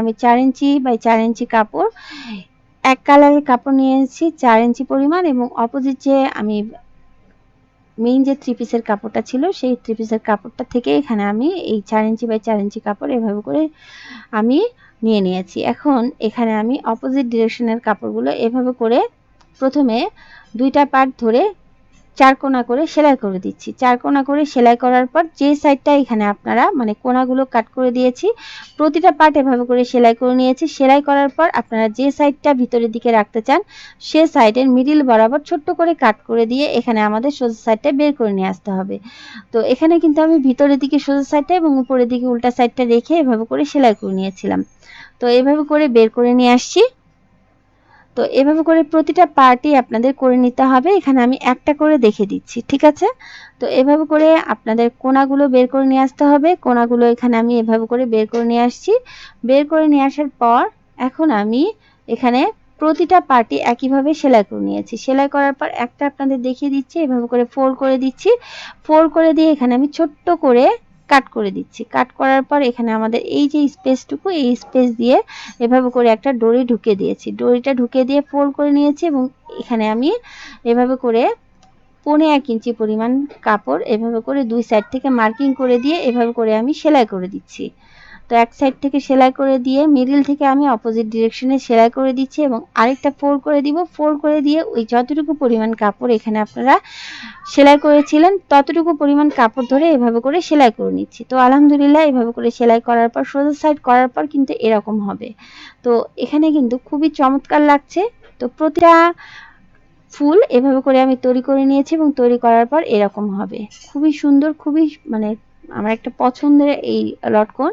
আমি চার inch by চার ইঞ্চি কাপড়, এক কালারের কাপড় নিয়েছি চার ইঞ্চি পরিমাণ এবং অপোজিট যে আমি মেইন যে থ্রি পিসের কাপড়টা ছিল, সেই থ্রি পিসের কাপড়টা থেকে এখানে আমি এই চার ইঞ্চি বাই চার ইঞ্চি কাপড় এভাবে করে আমি নিয়ে নিয়েছি। এখন এখানে আমি অপোজিট ডিরেকশনের কাপড়গুলো এভাবে করে প্রথমে দুইটা পার্ট ধরে চার কোনা করে সেলাই করে দিচ্ছি। চার কোনা করে সেলাই করার পর যে সাইডটা এখানে আপনারা মানে কোনাগুলো কাট করে দিয়েছি, প্রতিটা পার্ট এভাবে করে সেলাই করে নিয়েছি। সেলাই করার পর আপনারা যে সাইডটা ভিতরের দিকে রাখতে চান, সে সাইডের মিডিল বরাবর ছোট্ট করে কাট করে দিয়ে এখানে আমাদের সোজা সাইডটা বের করে নিয়ে আসতে হবে। তো এখানে কিন্তু আমি ভিতরের দিকে সোজা সাইডটা এবং উপরের দিকে উল্টা সাইডটা রেখে এভাবে করে সেলাই করে নিয়েছিলাম। তো এভাবে করে বের করে নিয়ে আসছি। তো এভাবে করে প্রতিটা পার্টি আপনাদের করে নিতে হবে। এখানে আমি একটা করে দেখে দিচ্ছি, ঠিক আছে? তো এভাবে করে আপনাদের কোনাগুলো বের করে নিয়ে আসতে হবে। কোনাগুলো এখানে আমি এভাবে করে বের করে নিয়ে আসছি। বের করে নিয়ে আসার পর এখন আমি এখানে প্রতিটা পার্টি একইভাবে সেলাই করে নিয়েছি। সেলাই করার পর একটা আপনাদের দেখিয়ে দিচ্ছি, এভাবে করে ফোল্ড করে দিচ্ছি। ফোল্ড করে দিয়ে এখানে আমি ছোট্ট করে কাট করে দিচ্ছি। কাট করার পর এখানে আমাদের এই যে স্পেসটুকু এই স্পেস দিয়ে এভাবে করে একটা ডরি ঢুকে দিয়েছি। ডরিটা ঢুকে দিয়ে ফোল্ড করে নিয়েছি এবং এখানে আমি এভাবে করে পনে এক ইঞ্চি পরিমাণ কাপড় এভাবে করে দুই সাইড থেকে মার্কিং করে দিয়ে এভাবে করে আমি সেলাই করে দিচ্ছি। তো এক সাইড থেকে সেলাই করে দিয়ে মিডিল থেকে আমি অপোজিট ডিরেকশনে সেলাই করে দিচ্ছি এবং আরেকটা ফোল্ড করে দিব। ফোল্ড করে দিয়ে ওই যতটুকু পরিমাণ কাপড় এখানে আপনারা সেলাই করেছিলেন, ততটুকু পরিমাণ কাপড় ধরে এভাবে করে সেলাই করে নিচ্ছি। তো আলহামদুলিল্লাহ এভাবে করে সেলাই করার পর, সোজা সাইড করার পর কিন্তু এরকম হবে। তো এখানে কিন্তু খুবই চমৎকার লাগছে। তো প্রতিটা ফুল এভাবে করে আমি তৈরি করে নিয়েছি এবং তৈরি করার পর এরকম হবে। খুবই সুন্দর, খুবই মানে আমার একটা পছন্দের এই লটকন।